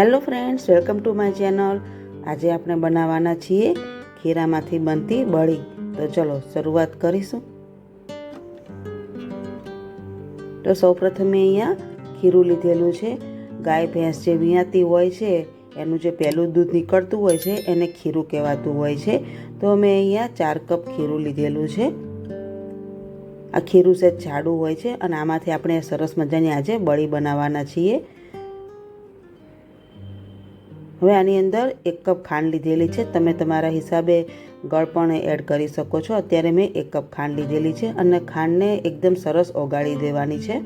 Hello friends, welcome to my channel. આજે આપણે બનાવવાના છીએ ખીરામાંથી બનતી બળી. તો ચલો શરૂઆત કરીશું. તો સૌપ્રથમે અહીંયા ખીરું લીધેલું છે. ગાય ભેંસ જે વિયાતી હોય છે, એનું જે પહેલું દૂધ નીકળતું હોય છે, એને ખીરું કહેવાતું હોય છે. તો મેં અહીંયા ચાર કપ ખીરું લીધેલું છે. આ ખીરું સેજ જાડું હોય છે અને આમાંથી આપણે સરસ મજાની આજે બળી બનાવવાના છીએ. હવે આની અંદર એક કપ ખાંડ લીધેલી છે. તમે તમારા હિસાબે ગળપણ એડ કરી શકો છો. અત્યારે મેં એક કપ ખાંડ લીધેલી છે અને ખાંડને એકદમ સરસ ઓગાળી દેવાની છે.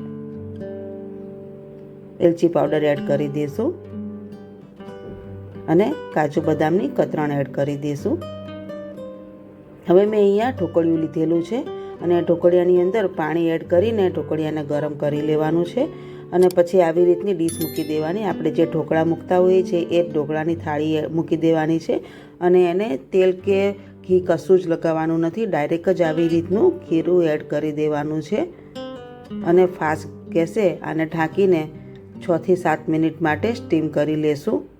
એલચી પાવડર એડ કરી દઈશું અને કાજુ બદામની કતરણ એડ કરી દઈશું હવે મેં અહીંયા ઢોકળિયું લીધેલું છે અને ઢોકળિયાની અંદર પાણી એડ કરીને ઢોકળિયાને ગરમ કરી લેવાનું છે. અને પછી આવી રીતની ડીશ મૂકી દેવાની. આપણે જે ઢોકળા મૂકતા હોઈએ છીએ, એ ઢોકળાની થાળી મૂકી દેવાની છે. અને એને તેલ કે ઘી કશું જ લગાવવાનું નથી. ડાયરેક્ટ જ આવી રીતનું ખીરું એડ કરી દેવાનું છે. અને ફાસ્ટ ગેસે આને ઢાંકીને છથી સાત મિનિટ માટે સ્ટીમ કરી લેશું.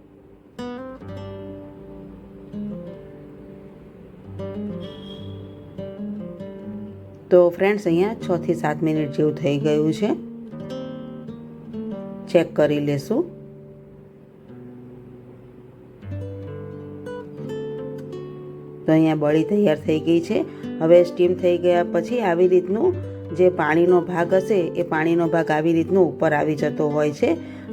તો ફ્રેન્ડ્સ અહીંયા છથી સાત મિનિટ જેવું થઈ ગયું છે. ચેક કરી લેશું. તો અહીંયા બળી તૈયાર થઈ ગઈ છે. હવે સ્ટીમ થઈ ગયા પછી આવી રીતનું જે પાણીનો ભાગ હશે, એ પાણીનો ભાગ આવી રીતનું ઉપર આવી જતો હોય છે.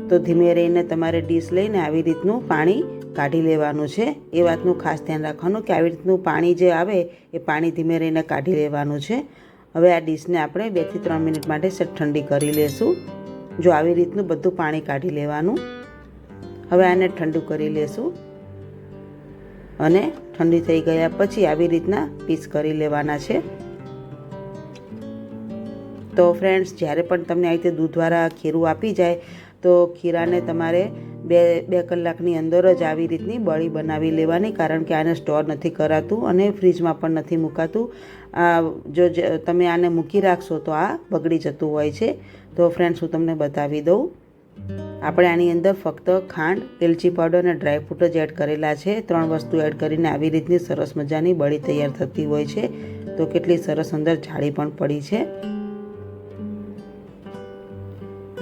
તો ધીમે રહીને તમારે ડીશ લઈને આવી રીતનું પાણી કાઢી લેવાનું છે. એ વાતનું ખાસ ધ્યાન રાખવાનું કે આવી રીતનું પાણી જે આવે, એ પાણી ધીમે રહીને કાઢી લેવાનું છે. હવે આ ડીશને આપણે બેથી ત્રણ મિનિટ માટે સેટ ઠંડી કરી લેશું. જો આવી રીતનું બધું પાણી કાઢી લેવાનું. હવે આને ઠંડુ કરી લેશું. અને ઠંડી થઈ ગયા પછી આવી રીતના પીસ કરી લેવાના છે. તો ફ્રેન્ડ્સ જ્યારે પણ તમને આવી રીતે દૂધવાળા ખીરું આપી જાય તો ખીરાને તમારે બે બે કલાકની અંદર જ આવી રીતની બળી બનાવી લેવાની, કારણ કે આને સ્ટોર નથી કરાતું અને ફ્રીજમાં પણ નથી મૂકાતું. આ જો તમે આને મૂકી રાખશો તો આ બગડી જતું હોય છે. તો ફ્રેન્ડ્સ હું તમને બતાવી દઉં. આપણે આની અંદર ફક્ત ખાંડ, એલચી પાવડર અને ડ્રાયફ્રૂટ જ એડ કરેલા છે. ત્રણ વસ્તુ એડ કરીને આવી રીતની સરસ મજાની બળી તૈયાર થતી હોય છે. તો કેટલી સરસ અંદર જાળી પણ પડી છે.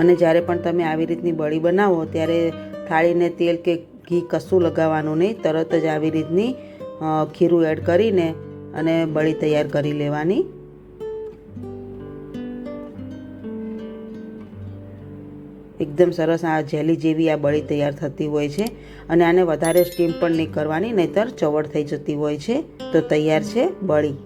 અને જ્યારે પણ તમે આવી રીતની બળી બનાવો, ત્યારે થાળીને તેલ કે ઘી કશું લગાવવાનું નહીં, તરત જ આવી રીતની ખીરું એડ કરીને અને બળી તૈયાર કરી લેવાની. એકદમ સરસ આ જેલી જેવી આ બળી તૈયાર થતી હોય છે અને આને વધારે સ્ટીમ પણ નહીં કરવાની, નહીતર ચવડ થઈ જતી હોય છે, તો તૈયાર છે બળી.